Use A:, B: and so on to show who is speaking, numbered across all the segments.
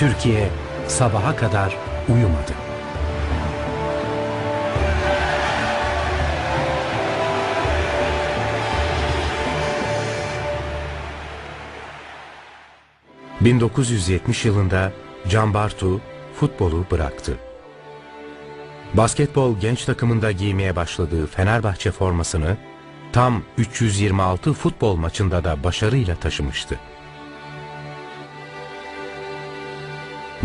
A: Türkiye sabaha kadar uyumadı. ...1970 yılında Can Bartu futbolu bıraktı. Basketbol genç takımında giymeye başladığı Fenerbahçe formasını tam 326 futbol maçında da başarıyla taşımıştı.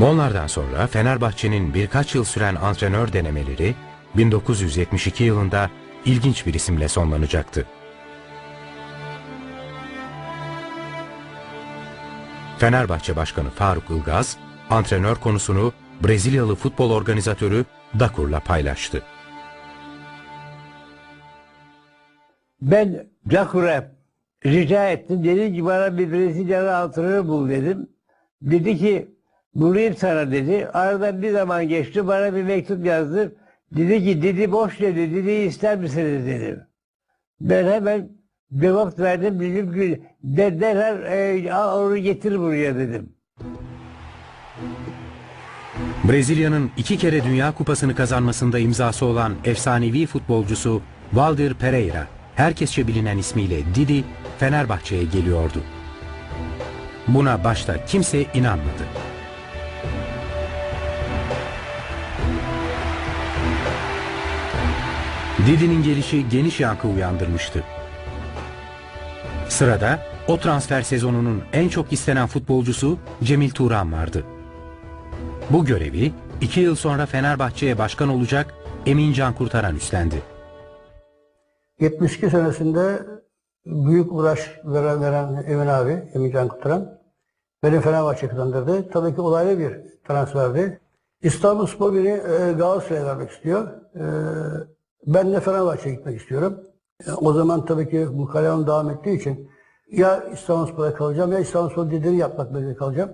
A: Monlardan sonra Fenerbahçe'nin birkaç yıl süren antrenör denemeleri 1972 yılında ilginç bir isimle sonlanacaktı. Fenerbahçe Başkanı Faruk Ilgaz, antrenör konusunu Brezilyalı futbol organizatörü Dakur'la paylaştı.
B: Ben Dakur'a rica ettim. Dedi ki bana bir Brezilyalı antrenör bul dedim. Dedi ki bulayım sana dedi. Aradan bir zaman geçti bana bir mektup yazdı. Dedi ki Didi boş dedi. Didi'yi ister misiniz dedim. Ben hemen cevap verdim. Dedim ki de, e, onu getir buraya dedim.
A: Brezilya'nın iki kere Dünya Kupası'nı kazanmasında imzası olan efsanevi futbolcusu Valdir Pereira, herkesçe bilinen ismiyle Didi, Fenerbahçe'ye geliyordu. Buna başta kimse inanmadı. Didi'nin gelişi geniş yankı uyandırmıştı. Sırada o transfer sezonunun en çok istenen futbolcusu Cemil Turan vardı. Bu görevi iki yıl sonra Fenerbahçe'ye başkan olacak Emin Can Kurtaran üstlendi.
C: 72 senesinde büyük uğraş veren, veren Emin abi, Emin Can Kuturan, beni Fenerbahçe kazandırdı. Tabii ki olaylı bir transferdi. İstanbul Spor beni e, Galatasaray'a vermek istiyor. E, ben de Fenerbahçe'ye gitmek istiyorum. E, o zaman tabii ki bu kalem devam ettiği için ya İstanbul Spor'a kalacağım ya İstanbul Spor dediğini yapmak zorunda kalacağım.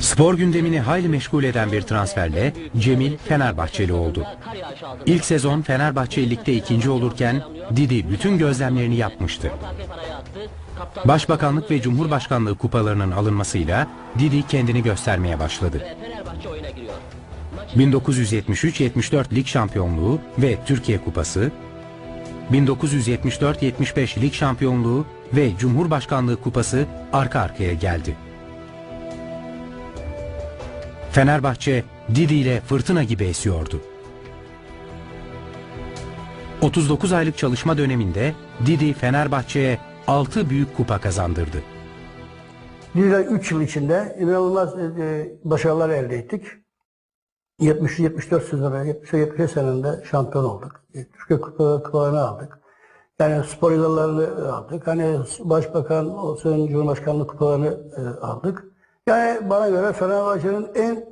A: Spor gündemini hayli meşgul eden bir transferle Cemil Fenerbahçeli oldu. İlk sezon Fenerbahçe ligde ikinci olurken Didi bütün gözlemlerini yapmıştı. Başbakanlık ve Cumhurbaşkanlığı kupalarının alınmasıyla Didi kendini göstermeye başladı. 1973-74 lig şampiyonluğu ve Türkiye Kupası, 1974-75 lig şampiyonluğu ve Cumhurbaşkanlığı kupası arka arkaya geldi. Fenerbahçe Didi ile fırtına gibi esiyordu. 39 aylık çalışma döneminde Didi Fenerbahçe'ye 6 büyük kupa kazandırdı.
C: Didi'yle 3 yıl içinde inanılmaz e, e, başarılar elde ettik. 70-74 sezonu, 70 seninde şampiyon olduk. E, Türkiye kupa, kupalarını aldık. Yani spor yıllarını aldık. Hani başbakan olsun, cumhurbaşkanlığı kupalarını e, aldık. Yani bana göre Fenerbahçe'nin en